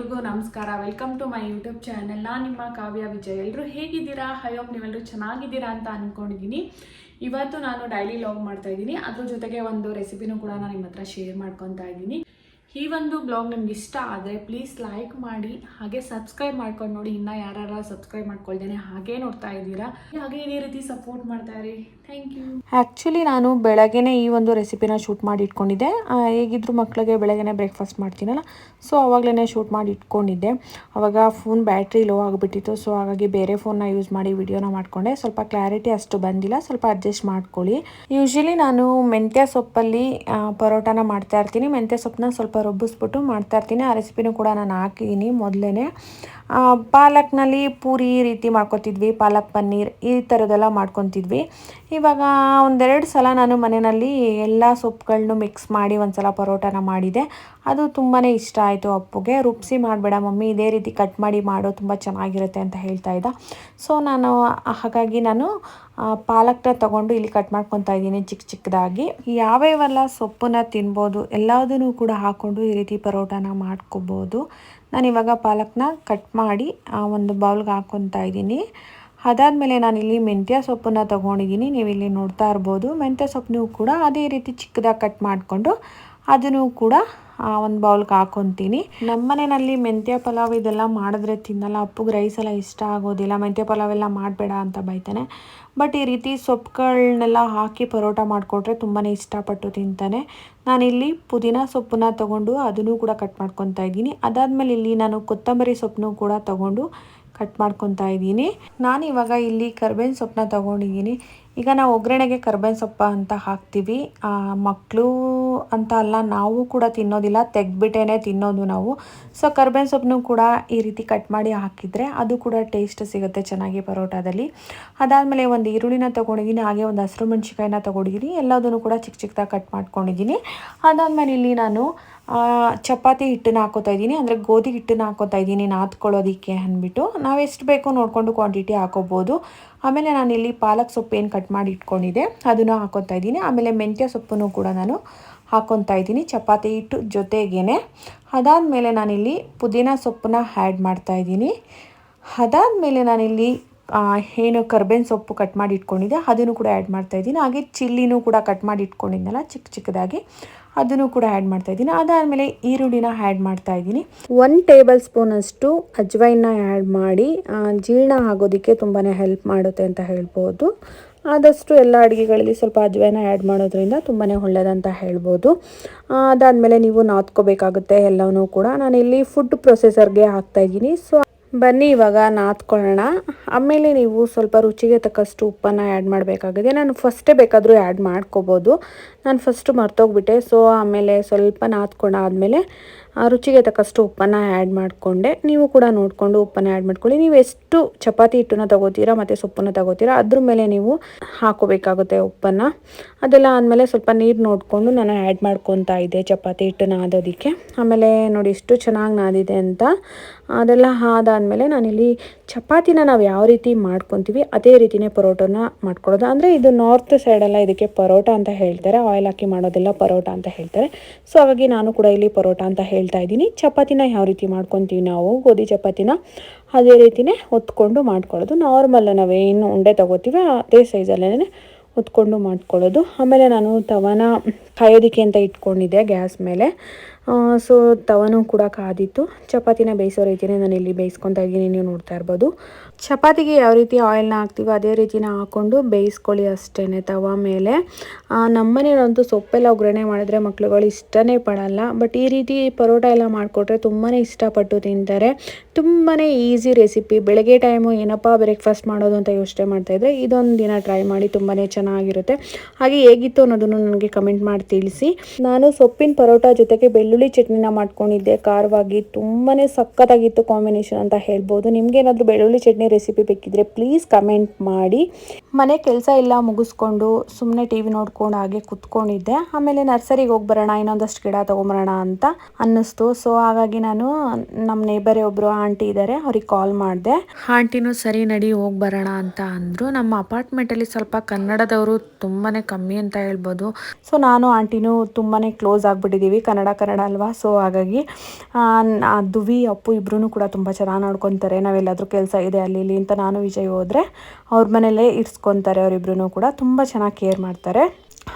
ಎಲ್ರಿಗೂ ನಮಸ್ಕಾರ. Welcome to my YouTube channel ನಾನು ನಿಮ್ಮ ಕಾವ್ಯ ವಿಜಯ್. ಎಲ್ಲರೂ ಹೇಗಿದ್ದೀರಾ? ಹೋಪ್ ನೀವೆಲ್ಲರೂ ಚೆನ್ನಾಗಿದ್ದೀರಾ ಅಂತ ಅಂದ್ಕೊಂಡಿದ್ದೀನಿ ಇವತ್ತು ನಾನು ಡೈಲಿ ಲಾಗ್ ಮಾಡ್ತಾ ಇದ್ದೀನಿ ಅದ್ರ ಜೊತೆಗೆ ಒಂದು ರೆಸಿಪಿನೂ ಕೂಡ ನಾನು ನಿಮ್ಮ ಹತ್ರ ಶೇರ್ ಮಾಡ್ಕೊತಾ ಇದ್ದೀನಿ ಈ ಒಂದು ಬ್ಲಾಗ್ ನಿಮ್ಗೆ ಇಷ್ಟ ಆದರೆ ಪ್ಲೀಸ್ ಲೈಕ್ ಮಾಡಿ, ಹಾಗೆ ಸಬ್ಸ್ಕ್ರೈಬ್ ಮಾಡ್ಕೊಂಡು ನೋಡಿ. ಇನ್ನೂ ಯಾರು ಸಬ್ಸ್ಕ್ರೈಬ್ ಮಾಡ್ಕೊಳ್ತೇನೆ ಹಾಗೆ ನೋಡ್ತಾ ಇದ್ದೀರಾ. ಹಾಗೆ ಇದೇ ರೀತಿ ಸಪೋರ್ಟ್ ಮಾಡ್ತಾ ಇರಿ. ಥ್ಯಾಂಕ್ ಯು ಆ್ಯಕ್ಚುಲಿ ನಾನು ಬೆಳಗ್ಗೆನೇ ಈ ಒಂದು ರೆಸಿಪಿನ ಶೂಟ್ ಮಾಡಿ ಇಟ್ಕೊಂಡಿದ್ದೆ. ಹೇಗಿದ್ರು ಮಕ್ಕಳಿಗೆ ಬೆಳಗ್ಗೆನೇ ಬ್ರೇಕ್ಫಾಸ್ಟ್ ಮಾಡ್ತೀನಲ್ಲ ಸೊ ಅವಾಗಲೇ ಶೂಟ್ ಮಾಡಿ ಇಟ್ಕೊಂಡಿದ್ದೆ. ಅವಾಗ ಫೋನ್ ಬ್ಯಾಟ್ರಿ ಲೋ ಆಗಿಬಿಟ್ಟಿತ್ತು ಸೊ ಹಾಗಾಗಿ ಬೇರೆ ಫೋನ್ನ ಯೂಸ್ ಮಾಡಿ ವಿಡಿಯೋನ ಮಾಡಿಕೊಂಡೆ. ಸ್ವಲ್ಪ ಕ್ಲಾರಿಟಿ ಅಷ್ಟು ಬಂದಿಲ್ಲ, ಸ್ವಲ್ಪ ಅಡ್ಜಸ್ಟ್ ಮಾಡ್ಕೊಳ್ಳಿ. ಯೂಶ್ವಲಿ ನಾನು ಮೆಂತ್ಯ ಸೊಪ್ಪಲ್ಲಿ ಪರೋಟಾನ ಮಾಡ್ತಾ ಇರ್ತೀನಿ. ಮೆಂತ್ಯ ಸೊಪ್ಪನ್ನ ಸ್ವಲ್ಪ ರುಬ್ಬಿಸ್ಬಿಟ್ಟು ಮಾಡ್ತಾ ಇರ್ತೀನಿ. ಆ ರೆಸಿಪಿನೂ ಕೂಡ ನಾನು ಹಾಕಿದ್ದೀನಿ ಮೊದಲೇ ಪಾಲಕ್ನಲ್ಲಿ ಪೂರಿ ರೀತಿ ಮಾಡ್ಕೊತಿದ್ವಿ, ಪಾಲಕ್ ಪನ್ನೀರ್ ಈ ಥರದ್ದೆಲ್ಲ ಮಾಡ್ಕೊತಿದ್ವಿ. ಇವಾಗ ಒಂದೆರಡು ಸಲ ನಾನು ಮನೆಯಲ್ಲಿ ಎಲ್ಲ ಸೊಪ್ಪುಗಳನ್ನು ಮಿಕ್ಸ್ ಮಾಡಿ ಒಂದು ಸಲ ಪರೋಟನ ಮಾಡಿದೆ. ಅದು ತುಂಬಾ ಇಷ್ಟ ಆಯಿತು ಅಪ್ಪುಗೆ. ರುಬ್ಸಿ ಮಾಡಬೇಡ ಮಮ್ಮಿ, ಇದೇ ರೀತಿ ಕಟ್ ಮಾಡಿ ಮಾಡೋ ತುಂಬ ಚೆನ್ನಾಗಿರುತ್ತೆ ಅಂತ ಹೇಳ್ತಾ ಇದ್ದ. ಸೊ ನಾನು ಹಾಗಾಗಿ ನಾನು ಪಾಲಕ್ನ ತಗೊಂಡು ಇಲ್ಲಿ ಕಟ್ ಮಾಡ್ಕೊತಾ ಇದ್ದೀನಿ ಚಿಕ್ಕ ಚಿಕ್ಕದಾಗಿ. ಯಾವ್ಯಾವೆಲ್ಲ ಸೊಪ್ಪನ್ನ ತಿನ್ಬೋದು ಎಲ್ಲದನ್ನು ಕೂಡ ಹಾಕ್ಕೊಂಡು ಈ ರೀತಿ ಪರೋಟಾನ ಮಾಡ್ಕೋಬೋದು. ನಾನು ಇವಾಗ ಪಾಲಕ್ನ ಕಟ್ ಮಾಡಿ ಆ, ಒಂದು ಬೌಲ್ಗೆ ಹಾಕ್ಕೊತಾ ಇದ್ದೀನಿ. ಅದಾದಮೇಲೆ ನಾನಿಲ್ಲಿ ಮೆಂತ್ಯ ಸೊಪ್ಪನ್ನ ತೊಗೊಂಡಿದ್ದೀನಿ. ನೀವು ಇಲ್ಲಿ ನೋಡ್ತಾ ಇರ್ಬೋದು. ಮೆಂತ್ಯ ಸೊಪ್ಪನ್ನು ಕೂಡ ಅದೇ ರೀತಿ ಚಿಕ್ಕದಾಗಿ ಕಟ್ ಮಾಡಿಕೊಂಡು ಅದನ್ನು ಕೂಡ ಒಂದು ಬೌಲ್ಗೆ ಹಾಕೊತೀನಿ. ನಮ್ಮ ಮನೆಯಲ್ಲಿ ಮೆಂತ್ಯ ಪಲಾವ್ ಇದೆಲ್ಲ ಮಾಡಿದ್ರೆ ತಿನ್ನಲ್ಲ, ಅಪ್ಪಗೆ ರೈಸ್ ಎಲ್ಲ ಇಷ್ಟ ಆಗೋದಿಲ್ಲ, ಮೆಂತ್ಯ ಪಲಾವ್ ಎಲ್ಲ ಮಾಡಬೇಡ ಅಂತ ಬೈತಾನೆ. ಬಟ್ ಈ ರೀತಿ ಸೊಪ್ಪುಗಳನ್ನೆಲ್ಲ ಹಾಕಿ ಪರೋಟ ಮಾಡಿಕೊಟ್ರೆ ತುಂಬಾ ಇಷ್ಟಪಟ್ಟು ತಿಂತಾನೆ. ನಾನಿಲ್ಲಿ ಪುದೀನ ಸೊಪ್ಪನ್ನ ತೊಗೊಂಡು ಅದನ್ನು ಕೂಡ ಕಟ್ ಮಾಡ್ಕೊತಾ ಇದ್ದೀನಿ. ಅದಾದಮೇಲೆ ಇಲ್ಲಿ ನಾನು ಕೊತ್ತಂಬರಿ ಸೊಪ್ಪನ್ನು ಕೂಡ ತೊಗೊಂಡು ಕಟ್ ಮಾಡ್ಕೊತಾ ಇದ್ದೀನಿ. ನಾನು ಇವಾಗ ಇಲ್ಲಿ ಕರ್ಬೇವಿನ ಸೊಪ್ಪನ್ನ ತೊಗೊಂಡಿದ್ದೀನಿ. ಈಗ ನಾವು ಒಗ್ಗರಣೆಗೆ ಕರ್ಬೇವಿನ ಸೊಪ್ಪ ಅಂತ ಹಾಕ್ತೀವಿ. ಮಕ್ಕಳು ಅಂತ ಅಲ್ಲ, ನಾವು ಕೂಡ ತಿನ್ನೋದಿಲ್ಲ. ತೆಗ್ದುಬಿಟ್ಟೇ ತಿನ್ನೋದು ನಾವು. ಸೊ ಕರ್ಬೇವಿನ ಸೊಪ್ಪನ್ನು ಕೂಡ ಈ ರೀತಿ ಕಟ್ ಮಾಡಿ ಹಾಕಿದರೆ ಅದು ಕೂಡ ಟೇಸ್ಟ್ ಸಿಗುತ್ತೆ ಚೆನ್ನಾಗಿ ಪರೋಟಾದಲ್ಲಿ. ಅದಾದಮೇಲೆ ಒಂದು ಈರುಳ್ಳಿನ ತೊಗೊಂಡಿದ್ದೀನಿ, ಹಾಗೆ ಒಂದು ಹಸಿರು ಮೆಣಸಿಕಾಯಿನ ತೊಗೊಂಡಿದ್ದೀನಿ. ಎಲ್ಲದನ್ನು ಕೂಡ ಚಿಕ್ಕ ಚಿಕ್ಕದಾಗಿ ಕಟ್ ಮಾಡ್ಕೊಂಡಿದ್ದೀನಿ. ಅದಾದಮೇಲೆ ಇಲ್ಲಿ ನಾನು ಚಪಾತಿ ಹಿಟ್ಟನ್ನ ಹಾಕೋತಾ ಇದ್ದೀನಿ. ಅಂದರೆ ಗೋಧಿ ಹಿಟ್ಟನ್ನ ಹಾಕೋತಾ ಇದ್ದೀನಿ. ನಾದ್ಕೊಳ್ಳೋದಕ್ಕೆ ಅಂದ್ಬಿಟ್ಟು ನಾವು ಎಷ್ಟು ಬೇಕೋ ನೋಡಿಕೊಂಡು ಕ್ವಾಂಟಿಟಿ ಹಾಕೋಬೋದು. ಆಮೇಲೆ ನಾನು ಇಲ್ಲಿ ಪಾಲಕ್ ಸೊಪ್ಪು ಏನು ಕಟ್ ಮಾಡಿ ಇಟ್ಕೊಂಡಿದ್ದೆ, ಅದನ್ನು ಹಾಕೋತಾ ಇದ್ದೀನಿ. ಆಮೇಲೆ ಮೆಂತ್ಯ ಸೊಪ್ಪನ್ನು ಕೂಡ ನಾನು ಹಾಕೊತಾ ಇದ್ದೀನಿ ಚಪಾತಿ ಹಿಟ್ಟು ಜೊತೆಗೇ ಅದಾದಮೇಲೆ ನಾನಿಲ್ಲಿ ಪುದೀನ ಸೊಪ್ಪನ್ನ ಆ್ಯಡ್ ಮಾಡ್ತಾ ಇದ್ದೀನಿ. ಅದಾದಮೇಲೆ ನಾನಿಲ್ಲಿ ಏನು ಕರ್ಬೇವಿನ ಸೊಪ್ಪು ಕಟ್ ಮಾಡಿ ಇಟ್ಕೊಂಡಿದ್ದೆ, ಅದನ್ನು ಕೂಡ ಆ್ಯಡ್ ಮಾಡ್ತಾ ಇದ್ದೀನಿ. ಹಾಗೆ ಚಿಲ್ಲಿನೂ ಕೂಡ ಕಟ್ ಮಾಡಿ ಇಟ್ಕೊಂಡಿದ್ದೆನಲ್ಲ ಚಿಕ್ಕ ಚಿಕ್ಕದಾಗಿ. ಅದನ್ನು ಕೂಡ ಆ್ಯಡ್ ಮಾಡ್ತಾ ಇದ್ದೀನಿ. ಅದಾದಮೇಲೆ ಈರುಳ್ಳಿನ ಆ್ಯಡ್ ಮಾಡ್ತಾ ಇದ್ದೀನಿ. ಒನ್ ಟೇಬಲ್ ಸ್ಪೂನಷ್ಟು ಅಜ್ವೈನ ಆ್ಯಡ್ ಮಾಡಿ ಜೀರ್ಣ ಆಗೋದಕ್ಕೆ ತುಂಬಾ ಹೆಲ್ಪ್ ಮಾಡುತ್ತೆ ಅಂತ ಹೇಳ್ಬೋದು. ಆದಷ್ಟು ಎಲ್ಲ ಅಡುಗೆಗಳಲ್ಲಿ ಸ್ವಲ್ಪ ಅಜ್ವೈನ ಆ್ಯಡ್ ಮಾಡೋದ್ರಿಂದ ತುಂಬಾ ಒಳ್ಳೆಯದಂತ ಹೇಳ್ಬೋದು. ಅದಾದಮೇಲೆ ನೀವು ನಾದ್ಕೋಬೇಕಾಗುತ್ತೆ ಎಲ್ಲವನ್ನೂ ಕೂಡ. ನಾನಿಲ್ಲಿ ಫುಡ್ ಪ್ರೊಸೆಸರ್ಗೆ ಹಾಕ್ತಾಯಿದ್ದೀನಿ ಸೊ ಬನ್ನಿ, ಇವಾಗ ನಾದ್ಕೊಳ್ಳೋಣ. ಆಮೇಲೆ ನೀವು ಸ್ವಲ್ಪ ರುಚಿಗೆ ತಕ್ಕಷ್ಟು ಉಪ್ಪನ್ನು ಆ್ಯಡ್ ಮಾಡಬೇಕಾಗಿದೆ. ನಾನು ಫಸ್ಟೇ ಬೇಕಾದರೂ ಆ್ಯಡ್ ಮಾಡ್ಕೋಬೋದು. ನಾನು ಫಸ್ಟು ಮರ್ತೋಗ್ಬಿಟ್ಟೆ. ಸೊ ಆಮೇಲೆ ಸ್ವಲ್ಪ ನಾದ್ಕೊಂಡಾದಮೇಲೆ ರುಚಿಗೆ ತಕ್ಕಷ್ಟು ಉಪ್ಪನ್ನು ಆ್ಯಡ್ ಮಾಡಿಕೊಂಡೆ. ನೀವು ಕೂಡ ನೋಡಿಕೊಂಡು ಉಪ್ಪನ್ನು ಆ್ಯಡ್ ಮಾಡ್ಕೊಳ್ಳಿ. ನೀವು ಎಷ್ಟು ಚಪಾತಿ ಹಿಟ್ಟನ್ನು ತಗೋತೀರಾ, ಮತ್ತು ಸೊಪ್ಪನ್ನು ತಗೋತೀರಾ, ಅದ್ರ ಮೇಲೆ ನೀವು ಹಾಕೋಬೇಕಾಗುತ್ತೆ ಉಪ್ಪನ್ನು. ಅದೆಲ್ಲ ಆದಮೇಲೆ ಸ್ವಲ್ಪ ನೀರು ನೋಡಿಕೊಂಡು ನಾನು ಆ್ಯಡ್ ಮಾಡ್ಕೊತಾ ಇದ್ದೆ ಚಪಾತಿ ಹಿಟ್ಟು ನಾದೋದಕ್ಕೆ ಆಮೇಲೆ ನೋಡಿ ಎಷ್ಟು ಚೆನ್ನಾಗಿ ನಾದಿದೆ ಅಂತ. ಅದೆಲ್ಲ ಆದಾದಮೇಲೆ ನಾನಿಲ್ಲಿ ಚಪಾತಿನ ನಾವು ಯಾವ ರೀತಿ ಮಾಡ್ಕೊತೀವಿ, ಅದೇ ರೀತಿಯೇ ಪರೋಟನ ಮಾಡ್ಕೊಳ್ಳೋದು ಅಂದರೆ ಇದು ನಾರ್ತ್ ಸೈಡೆಲ್ಲ ಇದಕ್ಕೆ ಪರೋಟ ಅಂತ ಹೇಳ್ತಾರೆ. ಆಯಿಲ್ ಹಾಕಿ ಮಾಡೋದೆಲ್ಲ ಪರೋಟ ಅಂತ ಹೇಳ್ತಾರೆ. ಸೊ ಹಾಗಾಗಿ ನಾನು ಕೂಡ ಇಲ್ಲಿ ಪರೋಟ ಅಂತ ಹೇಳ್ತಾ ಇದ್ದೀನಿ. ಚಪಾತಿನ ಯಾವ ರೀತಿ ಮಾಡ್ಕೊತೀವಿ ನಾವು? ಗೋಧಿ ಚಪಾತಿನ ಅದೇ ರೀತಿನೇ ಹೊತ್ಕೊಂಡು ಮಾಡ್ಕೊಳ್ಳೋದು. ನಾರ್ಮಲ್ ನಾವೇನು ಉಂಡೆ ತೊಗೋತೀವಿ, ಅದೇ ಸೈಜಲ್ಲೇ ಹೊತ್ಕೊಂಡು ಮಾಡ್ಕೊಳ್ಳೋದು. ಆಮೇಲೆ ನಾನು ತವನ ಕಾಯೋದಕ್ಕೆ ಅಂತ ಇಟ್ಕೊಂಡಿದ್ದೆ ಗ್ಯಾಸ್ ಮೇಲೆ. ಸೊ ತವನೂ ಕೂಡ ಕಾದಿತ್ತು. ಚಪಾತಿನ ಬೇಯಿಸೋ ರೀತಿಯೇ ನಾನು ಇಲ್ಲಿ ಬೇಯಿಸ್ಕೊತಾ ಇದ್ದೀನಿ. ನೀವು ನೋಡ್ತಾ ಇರ್ಬೋದು. ಚಪಾತಿಗೆ ಯಾವ ರೀತಿ ಆಯಿಲ್ನ ಹಾಕ್ತೀವೋ ಅದೇ ರೀತಿನ ಹಾಕ್ಕೊಂಡು ಬೇಯಿಸ್ಕೊಳ್ಳಿ ಅಷ್ಟೇ ತವ ಮೇಲೆ. ನಮ್ಮ ನಮ್ಮನೇಲಂತೂ ಸೊಪ್ಪೆಲ್ಲ ಒಗ್ಗರಣೆ ಮಾಡಿದ್ರೆ ಮಕ್ಳುಗಳು ಇಷ್ಟನೇ ಪಡಲ್ಲ. ಬಟ್ ಈ ರೀತಿ ಪರೋಟ ಎಲ್ಲ ಮಾಡಿಕೊಟ್ರೆ ತುಂಬಾ ಇಷ್ಟಪಟ್ಟು ತಿಂತಾರೆ. ತುಂಬಾ ಈಸಿ ರೆಸಿಪಿ ಬೆಳಗ್ಗೆ ಟೈಮು ಏನಪ್ಪ ಬ್ರೇಕ್ಫಾಸ್ಟ್ ಮಾಡೋದು ಅಂತ ಯೋಚನೆ ಮಾಡ್ತಾಯಿದ್ರೆ ಇದೊಂದು ದಿನ ಟ್ರೈ ಮಾಡಿ ತುಂಬಾ ಚೆನ್ನಾಗಿರುತ್ತೆ. ಹಾಗೆ ಹೇಗಿತ್ತು ಅನ್ನೋದನ್ನು ನನಗೆ ಕಮೆಂಟ್ ಮಾಡಿ ತಿಳಿಸಿ. ನಾನು ಸೊಪ್ಪಿನ ಪರೋಟ ಜೊತೆಗೆ ಬೆಳ್ಳುಳ್ಳಿ ಚಟ್ನಿನ ಮಾಡ್ಕೊಂಡಿದ್ದೆ. ಖಾರವಾಗಿ ತುಂಬಾ ಸಖತ್ತಾಗಿತ್ತು ಕಾಂಬಿನೇಷನ್ ಅಂತ ಹೇಳ್ಬೋದು. ನಿಮ್ಗೇನಾದರೂ ಬೆಳ್ಳುಳ್ಳಿ ಚಟ್ನಿ ರೆಸಿಪಿ ಬೇಕಿದ್ರೆ ಪ್ಲೀಸ್ ಕಮೆಂಟ್ ಮಾಡಿ. ಮನೆ ಕೆಲಸ ಎಲ್ಲ ಮುಗಿಸ್ಕೊಂಡು ಸುಮ್ಮನೆ ಟಿ ವಿ ನೋಡ್ಕೊಂಡು ಹಾಗೆ ಕುತ್ಕೊಂಡಿದ್ದೆ. ಆಮೇಲೆ ನರ್ಸರಿಗೆ ಹೋಗಿ ಬರೋಣ ಇನ್ನೊಂದಷ್ಟು ಗಿಡ ತೊಗೊಂಬರೋಣ ಅಂತ ಅನ್ನಿಸ್ತು. ಸೊ ಹಾಗಾಗಿ ನಾನು ನಮ್ಮ ನೇಬರೇ ಒಬ್ಬರು ಆಂಟಿ ಇದ್ದಾರೆ ಅವ್ರಿಗೆ ಕಾಲ್ ಮಾಡಿದೆ. ಆಂಟಿನೂ ಸರಿ ನಡಿ ಹೋಗಿ ಬರೋಣ ಅಂತ ಅಂದರು. ನಮ್ಮ ಅಪಾರ್ಟ್ಮೆಂಟಲ್ಲಿ ಸ್ವಲ್ಪ ಕನ್ನಡದವರು ತುಂಬಾ ಕಮ್ಮಿ ಅಂತ ಹೇಳ್ಬೋದು. ಸೊ ನಾನು ಆಂಟಿನೂ ತುಂಬಾ ಕ್ಲೋಸ್ ಆಗಿಬಿಟ್ಟಿದ್ದೀವಿ ಕನ್ನಡ ಕನ್ನಡ ಅಲ್ವಾ? ಸೊ ಹಾಗಾಗಿ ದುವಿ, ಅಪ್ಪು ಇಬ್ಬರೂ ಕೂಡ ತುಂಬ ಚೆನ್ನಾಗಿ ನೋಡ್ಕೊತಾರೆ. ನಾವೆಲ್ಲಾದರೂ ಕೆಲಸ ಇದೆ ಅಲ್ಲಿ ಇಲ್ಲಿ ಅಂತ ನಾನು, ವಿಜಯ್ ಹೋದರೆ ಅವ್ರ ಮನೇಲೇ ಇರಿಸ್ಕೊತಾರೆ ಅವರಿಬ್ರು ಕೂಡ. ತುಂಬ ಚೆನ್ನಾಗಿ ಕೇರ್ ಮಾಡ್ತಾರೆ.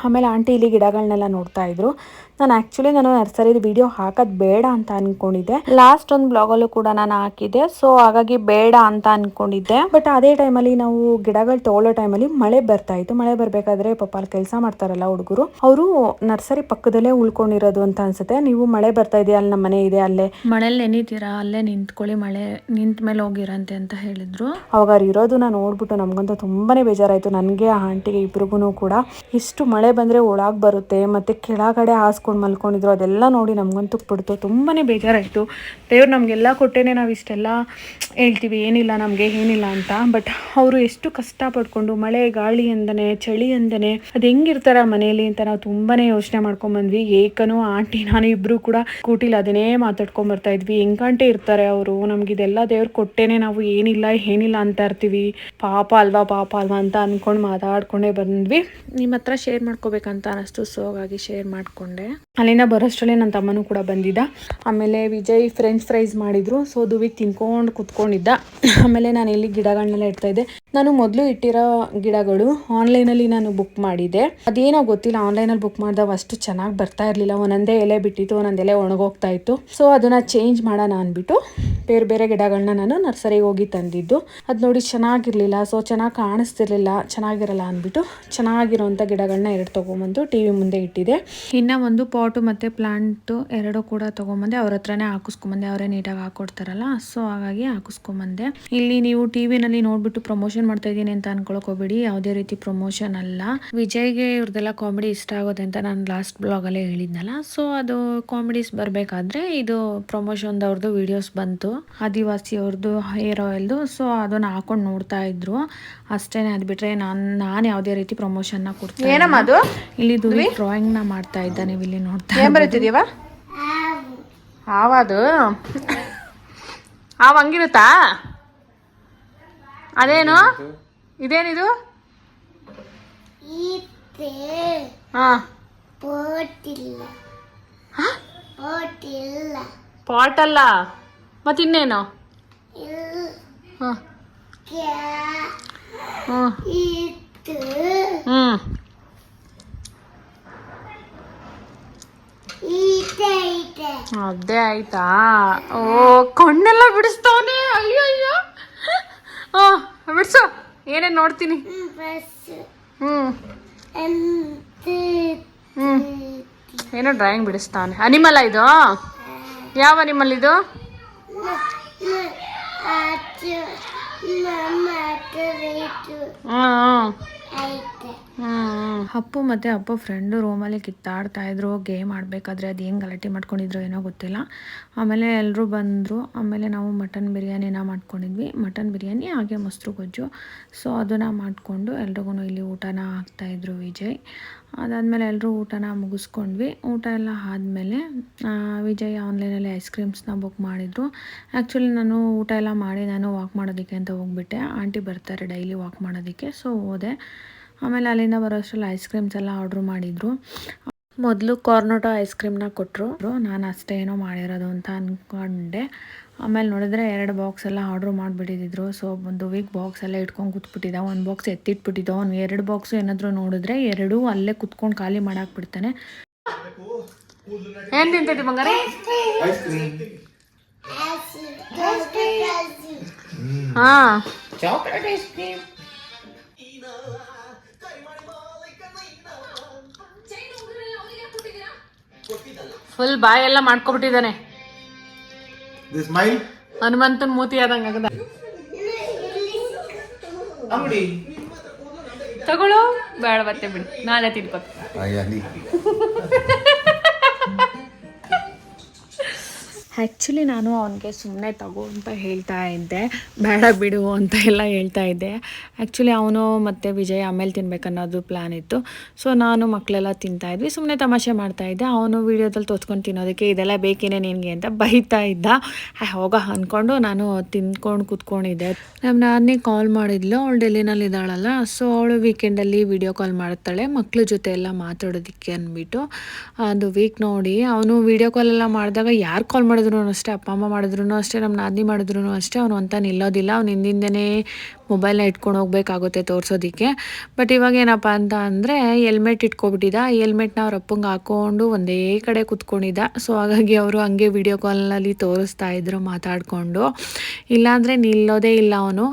ಆಮೇಲೆ ಆಂಟಿ ಇಲ್ಲಿ ಗಿಡಗಳನ್ನೆಲ್ಲ ನೋಡ್ತಾ ಇದ್ರು. ನಾನು ಆ್ಯಕ್ಚುಲಿ ನಾನು ನರ್ಸರಿದು ವಿಡಿಯೋ ಹಾಕೋದು ಬೇಡ ಅಂತ ಅಂದ್ಕೊಂಡಿದ್ದೆ ಲಾಸ್ಟ್ ಒಂದು ಬ್ಲಾಗಲ್ಲೂ ಕೂಡ ನಾನು ಹಾಕಿದ್ದೆ. ಸೊ ಹಾಗಾಗಿ ಬೇಡ ಅಂತ ಅಂದ್ಕೊಂಡಿದ್ದೆ ಬಟ್ ಅದೇ ಟೈಮಲ್ಲಿ ನಾವು ಗಿಡಗಳು ತೊಗೊಳ್ಳೋ ಟೈಮಲ್ಲಿ ಮಳೆ ಬರ್ತಾ ಇತ್ತು. ಮಳೆ ಬರಬೇಕಾದ್ರೆ ಪಾಪ ಅಲ್ಲಿ ಕೆಲಸ ಮಾಡ್ತಾರಲ್ಲ ಹುಡುಗರು. ಅವರು ನರ್ಸರಿ ಪಕ್ಕದಲ್ಲೇ ಉಳ್ಕೊಂಡಿರೋದು ಅಂತ ಅನ್ಸುತ್ತೆ. ನೀವು ಮಳೆ ಬರ್ತಾ ಇದೆಯಾ? ಅಲ್ಲಿ ನಮ್ಮ ಮನೆ ಇದೆ ಅಲ್ಲೇ. ಮಳೆಯಲ್ಲಿ ನೆನೀತೀರಾ? ಅಲ್ಲೇ ನಿಂತ್ಕೊಳ್ಳಿ ಮಳೆ ನಿಂತ ಮೇಲೆ ಹೋಗಿರಂತೆ ಅಂತ ಹೇಳಿದ್ರು. ಅವಾಗ ಅವ್ರು ಇರೋದನ್ನ ನೋಡ್ಬಿಟ್ಟು ನಮಗಂತೂ ತುಂಬಾನೇ ಬೇಜಾರಾಯಿತು. ನನಗೆ ಆ ಆಂಟಿಗೆ ಇಬ್ರಿಗೂ ಕೂಡ. ಇಷ್ಟು ಮಳೆ ಬಂದರೆ ಒಳಗೆ ಬರುತ್ತೆ ಮತ್ತು ಕೆಳಗಡೆ ಹಾಸ್ಕೊಂಡು ಮಲ್ಕೊಂಡಿದ್ರು, ಅದೆಲ್ಲ ನೋಡಿ ನಮಗಂತೂ ಬಿಡ್ತು ತುಂಬಾ ಬೇಜಾರಾಯಿತು. ದೇವ್ರು ನಮಗೆಲ್ಲ ಕೊಟ್ಟೇನೆ ನಾವು ಇಷ್ಟೆಲ್ಲ ಹೇಳ್ತೀವಿ, ಏನಿಲ್ಲ, ನಮಗೆ ಏನಿಲ್ಲ ಅಂತ. ಬಟ್ ಅವರು ಎಷ್ಟು ಕಷ್ಟ ಪಡ್ಕೊಂಡು ಮಳೆ, ಗಾಳಿ ಅಂದನೆ, ಚಳಿ ಅಂದನೆ, ಅದು ಹೆಂಗಿರ್ತಾರ ಮನೆಯಲ್ಲಿ ಅಂತ ನಾವು ತುಂಬಾ ಯೋಚನೆ ಮಾಡ್ಕೊಂಬಂದ್ವಿ. ಏಕನು ಆಂಟಿ, ನಾನು ಇಬ್ಬರು ಕೂಡ ಕೂಟಿಲ್ಲ ಅದನ್ನೇ ಮಾತಾಡ್ಕೊಂಬರ್ತಾ ಇದ್ವಿ. ಹೆಂಗಂಟೆ ಇರ್ತಾರೆ ಅವರು? ನಮಗಿದೆಲ್ಲ ದೇವ್ರು ಕೊಟ್ಟೇನೆ ನಾವು ಏನಿಲ್ಲ ಏನಿಲ್ಲ ಅಂತ ಇರ್ತೀವಿ. ಪಾಪ ಅಲ್ವಾ ಪಾಪ ಅಲ್ವಾ ಅಂತ ಅಂದ್ಕೊಂಡು ಮಾತಾಡ್ಕೊಂಡೇ ಬಂದ್ವಿ. ನಿಮ್ಮ ಹತ್ರ ಶೇರ್ ಮಾಡ್ಕೋಬೇಕಂತ ಅನ್ನಿಸ್ತು ಸೋಗಾಗಿ ಶೇರ್ ಮಾಡಿಕೊಂಡೆ. ಅಲ್ಲಿಂದ ಬರೋಷ್ಟರಲ್ಲಿ ನನ್ನ ತಮ್ಮನೂ ಕೂಡ ಬಂದಿದ್ದ. ಆಮೇಲೆ ವಿಜಯ್ ಫ್ರೆಂಚ್ ಫ್ರೈಸ್ ಮಾಡಿದ್ರು. ಸೊ ದುವಿಗೆ ತಿನ್ಕೊಂಡು ಕುತ್ಕೊಂಡಿದ್ದ. ಆಮೇಲೆ ನಾನು ಇಲ್ಲಿ ಗಿಡಗಳನ್ನೆಲ್ಲ ಇಡ್ತಾ ಇದ್ದೆ. ನಾನು ಮೊದಲು ಇಟ್ಟಿರೋ ಗಿಡಗಳು ಆನ್ಲೈನಲ್ಲಿ ನಾನು ಬುಕ್ ಮಾಡಿದ್ದೆ. ಅದೇನೋ ಗೊತ್ತಿಲ್ಲ ಆನ್ಲೈನಲ್ಲಿ ಬುಕ್ ಮಾಡಿದಾಗ ಅಷ್ಟು ಚೆನ್ನಾಗಿ ಬರ್ತಾ ಇರಲಿಲ್ಲ. ಒಂದೊಂದೇ ಎಲೆ ಬಿಟ್ಟಿತ್ತು, ಒಂದೊಂದು ಎಲೆ ಒಣಗೋಗ್ತಾ ಇತ್ತು. ಸೊ ಅದನ್ನು ಚೇಂಜ್ ಮಾಡೋಣ ಅಂದ್ಬಿಟ್ಟು ಬೇರೆ ಬೇರೆ ಗಿಡಗಳನ್ನ ನಾನು ನರ್ಸರಿಗೆ ಹೋಗಿ ತಂದಿದ್ದು. ಅದು ನೋಡಿ ಚೆನ್ನಾಗಿರಲಿಲ್ಲ. ಸೊ ಚೆನ್ನಾಗಿ ಕಾಣಿಸ್ತಿರ್ಲಿಲ್ಲ, ಚೆನ್ನಾಗಿರಲ್ಲ ಅಂದ್ಬಿಟ್ಟು ಚೆನ್ನಾಗಿರೋಂಥ ಗಿಡಗಳನ್ನ ಎರಡು ತೊಗೊಂಬಂದು ಟಿ ವಿ ಮುಂದೆ ಇಟ್ಟಿದೆ ಇನ್ನು ಒಂದು ಪಾಟು ಮತ್ತೆ ಪ್ಲಾಂಟು ಎರಡು ಕೂಡ ತೊಗೊಂಬಂದೆ ಅವ್ರ ಹತ್ರನೇ ಹಾಕಿಸ್ಕೊಂಬಂದೆ ಅವರೇ ನೀಟಾಗಿ ಹಾಕೊಡ್ತಾರಲ್ಲ. ಸೊ ಹಾಗಾಗಿ ಹಾಕಿಸ್ಕೊಂಬಂದೆ. ಇಲ್ಲಿ ನೀವು ಟಿ ವಿನಲ್ಲಿ ನೋಡ್ಬಿಟ್ಟು ಪ್ರಮೋಷನ್ ಮಾಡ್ತಾ ಇದ್ದೀನಿ ಅಂತ ಅನ್ಕೊಳಕ್ ಹೋಗ್ಬೇಡಿ. ಯಾವುದೇ ರೀತಿ ಪ್ರಮೋಷನ್ ಅಲ್ಲ. ವಿಜಯ್ಗೆ ಇವ್ರದೆಲ್ಲ ಕಾಮಿಡಿ ಇಷ್ಟ ಆಗೋದೆ ಅಂತ ನಾನು ಲಾಸ್ಟ್ ಬ್ಲಾಗಲ್ಲೇ ಹೇಳಿದ್ನಲ್ಲ. ಸೊ ಅದು ಕಾಮಿಡೀಸ್ ಬರಬೇಕಾದ್ರೆ ಇದು ಪ್ರಮೋಷನ್ ಅವ್ರದ್ದು ವಿಡಿಯೋಸ್ ಬಂತು. ಆದಿವಾಸಿ ಅವ್ರದ್ದು ಹೇರ್ ಆಯಿಲ್ದು ಸೊ ಅದನ್ನ ಹಾಕೊಂಡು ನೋಡ್ತಾ ಇದ್ರು. ಅಷ್ಟೇನೆ ಅದು ಬಿಟ್ರೆ ನಾನು ನಾನು ಯಾವುದೇ ರೀತಿ ಪ್ರಮೋಷನ್ನ ಕೊಡ್ತೀನಿ ಇಲ್ಲಿ. ಡ್ರಾಯಿಂಗ್ನ ಡ್ರಾಯಿಂಗ್ನ ಮಾಡ್ತಾ ಇದ್ದಾನೆ ನೀವು ಇಲ್ಲಿ ನೋಡ್ತಾ ಏನ್ ಬರೀತಿದೀವ? ಹಾವದು? ಹಾವು ಹಂಗಿರುತ್ತಾ? ಅದೇನು? ಇದೇನಿದು? ಈತೆ. ಹಾ. ಪೋಟಿಲ್ಲ. ಪೋಟಿಲ್ಲ ಪಾಟ್ ಅಲ್ಲ ಮತ್ತಿನ್ನೇನು ಹ್ಮ್. ಹ್ಞೂ ಅದೇ ಆಯ್ತಾ ಓ ಕಣ್ಣೆಲ್ಲ ಬಿಡಿಸ್ತಾವನೆ ಅಯ್ಯೋ ಅಯ್ಯೋ ಹಾ ಬಿಡಿಸು ಏನೇನು ನೋಡ್ತೀನಿ ಹ್ಮ್ ಏನೋ ಡ್ರಾಯಿಂಗ್ ಬಿಡಿಸ್ತಾನೆ ಅನಿಮಲ ಇದು ಯಾವ ಅನಿಮಲ್ ಇದು ಆಚು ಅಪ್ಪು ಮತ್ತೆ ಅಪ್ಪ ಫ್ರೆಂಡು ರೂಮಲ್ಲಿ ಕಿತ್ತಾಡ್ತಾ ಇದ್ರು ಗೇಮ್ ಆಡಬೇಕಾದ್ರೆ ಅದು ಹೆಂಗೆ ಗಲಾಟೆ ಮಾಡ್ಕೊಂಡಿದ್ರು ಏನೋ ಗೊತ್ತಿಲ್ಲ. ಆಮೇಲೆ ಎಲ್ಲರೂ ಬಂದರು, ಆಮೇಲೆ ನಾವು ಮಟನ್ ಬಿರಿಯಾನಿನ ಮಾಡ್ಕೊಂಡಿದ್ವಿ. ಮಟನ್ ಬಿರಿಯಾನಿ ಹಾಗೆ ಮೊಸರು ಗೊಜ್ಜು. ಸೊ ಅದನ್ನು ಮಾಡಿಕೊಂಡು ಎಲ್ರಿಗೂ ಇಲ್ಲಿ ಊಟನ ಹಾಕ್ತಾಯಿದ್ರು ವಿಜಯ್. ಅದಾದಮೇಲೆ ಎಲ್ಲರೂ ಊಟನ ಮುಗಿಸ್ಕೊಂಡ್ವಿ. ಊಟ ಎಲ್ಲ ಆದಮೇಲೆ ವಿಜಯ್ ಆನ್ಲೈನಲ್ಲಿ ಐಸ್ ಕ್ರೀಮ್ಸ್ನ ಬುಕ್ ಮಾಡಿದರು. ಆ್ಯಕ್ಚುಲಿ ನಾನು ಊಟ ಎಲ್ಲ ಮಾಡಿ ನಾನು ವಾಕ್ ಮಾಡೋದಕ್ಕೆ ಅಂತ ಹೋಗ್ಬಿಟ್ಟೆ. ಆಂಟಿ ಬರ್ತಾರೆ ಡೈಲಿ ವಾಕ್ ಮಾಡೋದಕ್ಕೆ ಸೊ ಹೋದೆ. ಆಮೇಲೆ ಅಲ್ಲಿಂದ ಬರೋಷ್ಟರಲ್ಲಿ ಐಸ್ ಕ್ರೀಮ್ಸ್ ಎಲ್ಲ ಆರ್ಡ್ರ್ ಮಾಡಿದರು. ಮೊದಲು ಕಾರ್ನೋಟೋ ಐಸ್ ಕ್ರೀಮ್ನ ಕೊಟ್ಟರು ನಾನು ಅಷ್ಟೇ ಏನೋ ಮಾಡಿರೋದು ಅಂತ ಅಂದ್ಕೊಂಡೆ ಆಮೇಲೆ ನೋಡಿದ್ರೆ ಎರಡು ಬಾಕ್ಸ್ ಎಲ್ಲ ಆರ್ಡ್ರ್ ಮಾಡಿಬಿಟ್ಟಿದ್ರು. ಸೊ ಒಂದು ವೀಕ್ ಬಾಕ್ಸ್ ಎಲ್ಲ ಇಟ್ಕೊಂಡು ಕೂತ್ಬಿಟ್ಟಿದ್ದ. ಒಂದು ಬಾಕ್ಸ್ ಎತ್ತಿಟ್ಬಿಟ್ಟಿದ್ದ ಅವ್ನು ಎರಡು ಬಾಕ್ಸು ಏನಾದರೂ ನೋಡಿದ್ರೆ ಎರಡೂ ಅಲ್ಲೇ ಕುತ್ಕೊಂಡು ಖಾಲಿ ಮಾಡಾಕ್ಬಿಡ್ತಾನೆ. ಏನು ತಿಂತೈತಿ ಬಂಗಾರಿ? ಹಾಂ. ಫುಲ್ ಬಾಯೆಲ್ಲ ಮಾಡ್ಕೊಬಿಟ್ಟಿದ್ದಾನೆ. ಹನುಮಂತನ್ ಮೂತಿ ಆದಂಗ ತಗೊಳ್ಳೋ ಬೇಡ ಬತ್ತೆ ಬಿಡಿ. ನಾಳೆ ತಿನ್ಕೋತ ಆ್ಯಕ್ಚುಲಿ ನಾನು ಅವನಿಗೆ ಸುಮ್ಮನೆ ತಗೋ ಅಂತ ಹೇಳ್ತಾ ಇದ್ದೆ. ಬೇಡ ಬಿಡು ಅಂತ ಎಲ್ಲ ಹೇಳ್ತಾ ಇದ್ದೆ. ಆ್ಯಕ್ಚುಲಿ ಅವನು ಮತ್ತು ವಿಜಯ್ ಆಮೇಲೆ ತಿನ್ಬೇಕನ್ನೋದು ಪ್ಲ್ಯಾನ್ ಇತ್ತು. ಸೊ ನಾನು ಮಕ್ಕಳೆಲ್ಲ ತಿಂತಾ ಇದ್ವಿ. ಸುಮ್ಮನೆ ತಮಾಷೆ ಮಾಡ್ತಾ ಇದ್ದೆ. ಅವನು ವೀಡಿಯೋದಲ್ಲಿ ತೋರಿಸ್ಕೊಂಡು ತಿನ್ನೋದಕ್ಕೆ ಇದೆಲ್ಲ ಬೇಕೇನೆ ನಿನಗೆ ಅಂತ ಬೈತಾ ಇದ್ದ. ಹೋಗ ಅಂದ್ಕೊಂಡು ನಾನು ತಿಂದ್ಕೊಂಡು ಕೂತ್ಕೊಂಡಿದ್ದೆ. ನಮ್ಮ ನಾನೇ ಕಾಲ್ ಮಾಡಿದ್ಲು. ಅವಳು ಡೆಲ್ಲಿನಲ್ಲಿ ಇದ್ದಾಳಲ್ಲ. ಸೊ ಅವಳು ವೀಕೆಂಡಲ್ಲಿ ವಿಡಿಯೋ ಕಾಲ್ ಮಾಡ್ತಾಳೆ. ಮಕ್ಕಳ ಜೊತೆ ಎಲ್ಲ ಮಾತಾಡೋದಕ್ಕೆ ಅಂದ್ಬಿಟ್ಟು, ಅದು ವೀಕ್ ನೋಡಿ ಅವನು ವೀಡಿಯೋ ಕಾಲ್ ಎಲ್ಲ ಮಾಡಿದಾಗ ಯಾರು ಕಾಲ್ ಮಾಡಿದ್ರು ಅಷ್ಟೇ, ಅಪ್ಪ ಅಮ್ಮ ಮಾಡಿದ್ರು ಅಷ್ಟೇ, ನಮ್ಮ ನಾದಿನಿ ಮಾಡಿದ್ರು ಅಷ್ಟೇ, ಅವನು ಅಂತ ನಿಲ್ಲೋದಿಲ್ಲ. ಅವ್ನು ಹಿಂದಿಂದನೇ ಮೊಬೈಲ್ನ ಇಟ್ಕೊಂಡು ಹೋಗ್ಬೇಕಾಗುತ್ತೆ ತೋರಿಸೋದಕ್ಕೆ. ಬಟ್ ಇವಾಗ ಏನಪ್ಪ ಅಂತ ಅಂದರೆ ಹೆಲ್ಮೆಟ್ ಇಟ್ಕೊಬಿಟ್ಟಿದ್ದ ಹೆಲ್ಮೆಟ್ನ ಅವ್ರ ಅಪ್ಪಂಗೆ ಹಾಕ್ಕೊಂಡು ಒಂದೇ ಕಡೆ ಕುತ್ಕೊಂಡಿದ್ದ ಸೊ ಹಾಗಾಗಿ ಅವರು ಹಂಗೆ ವಿಡಿಯೋ ಕಾಲ್ನಲ್ಲಿ ತೋರಿಸ್ತಾ ಇದ್ರು ಮಾತಾಡಿಕೊಂಡು. ಇಲ್ಲಾಂದರೆ ನಿಲ್ಲೋದೇ ಇಲ್ಲ ಅವನು.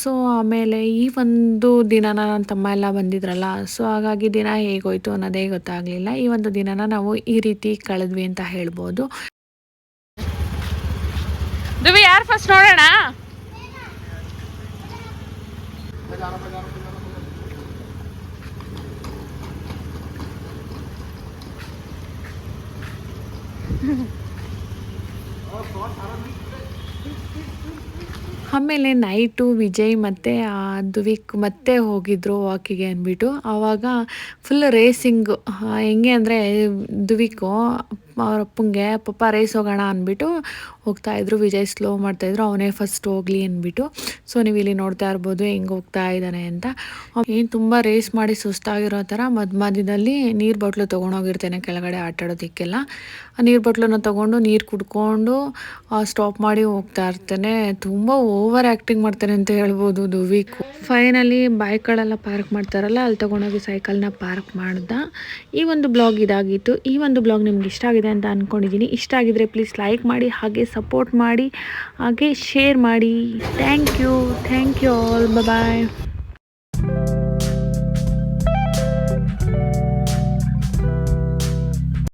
ಸೊ ಆಮೇಲೆ ಈ ಒಂದು ದಿನನ ನನ್ನ ತಮ್ಮ ಎಲ್ಲ ಬಂದಿದ್ರಲ್ಲ ಸೊ ಹಾಗಾಗಿ ದಿನ ಹೇಗೋಯ್ತು ಅನ್ನೋದೇ ಗೊತ್ತಾಗಲಿಲ್ಲ. ಈ ಒಂದು ದಿನನ ನಾವು ಈ ರೀತಿ ಕಳೆದ್ವಿ ಅಂತ ಹೇಳ್ಬೋದು. ದುವಿ ಯಾರು ಫಸ್ಟ್ ನೋಡೋಣ? ಆಮೇಲೆ ನೈಟು ವಿಜಯ್ ಮತ್ತು ದುವಿಕ್ ಮತ್ತೆ ಹೋಗಿದ್ರು ವಾಕಿಗೆ ಅಂದ್ಬಿಟ್ಟು. ಆವಾಗ ಫುಲ್ ರೇಸಿಂಗು ಹೆಂಗೆ ಅಂದರೆ ದುವಿಕು ಅವ್ರ ಅಪ್ಪಂಗೆ ಪಪ್ಪ ರೇಸ್ ಹೋಗೋಣ ಅಂದ್ಬಿಟ್ಟು ಹೋಗ್ತಾಯಿದ್ರು ವಿಜಯ್ ಸ್ಲೋ ಮಾಡ್ತಾಯಿದ್ರು ಅವನೇ ಫಸ್ಟ್ ಹೋಗಲಿ ಅಂದ್ಬಿಟ್ಟು. ಸೊ ನೀವು ಇಲ್ಲಿ ನೋಡ್ತಾ ಇರ್ಬೋದು, ಹೆಂಗೆ ಹೋಗ್ತಾ ಇದ್ದಾನೆ ಅಂತ. ಏನು ತುಂಬ ರೇಸ್ ಮಾಡಿ ಸುಸ್ತಾಗಿರೋ ಥರ ಮದ್ ಮಧ್ಯದಲ್ಲಿ ನೀರು ಬಾಟ್ಲು ತೊಗೊಂಡೋಗಿರ್ತೇನೆ ಕೆಳಗಡೆ ಆಟ ಆಡೋದಕ್ಕೆಲ್ಲ. ಆ ನೀರು ಬಾಟ್ಲನ್ನ ತೊಗೊಂಡು ನೀರು ಕುಡ್ಕೊಂಡು ಸ್ಟಾಪ್ ಮಾಡಿ ಹೋಗ್ತಾ ಇರ್ತಾನೆ. ತುಂಬ ಓವರ್ ಆ್ಯಕ್ಟಿಂಗ್ ಮಾಡ್ತಾನೆ ಅಂತ ಹೇಳ್ಬೋದು ದುವೀಕ್. ಫೈನಲಿ ಬೈಕ್ಗಳೆಲ್ಲ ಪಾರ್ಕ್ ಮಾಡ್ತಾರಲ್ಲ, ಅಲ್ಲಿ ತೊಗೊಂಡೋಗಿ ಸೈಕಲ್ನ ಪಾರ್ಕ್ ಮಾಡ್ದ. ಈ ಒಂದು ಬ್ಲಾಗ್ ಇದಾಗಿತ್ತು. ಈ ಒಂದು ಬ್ಲಾಗ್ ನಿಮ್ಗೆ ಇಷ್ಟ ಆಗಿದೆ ಅಂತ ಅಂದ್ಕೊಂಡಿದ್ದೀನಿ ಇಷ್ಟ ಆಗಿದ್ರೆ ಪ್ಲೀಸ್ ಲೈಕ್ ಮಾಡಿ, ಹಾಗೆ ಸಪೋರ್ಟ್ ಮಾಡಿ, ಹಾಗೆ ಶೇರ್ ಮಾಡಿ. Thank you thank you all bye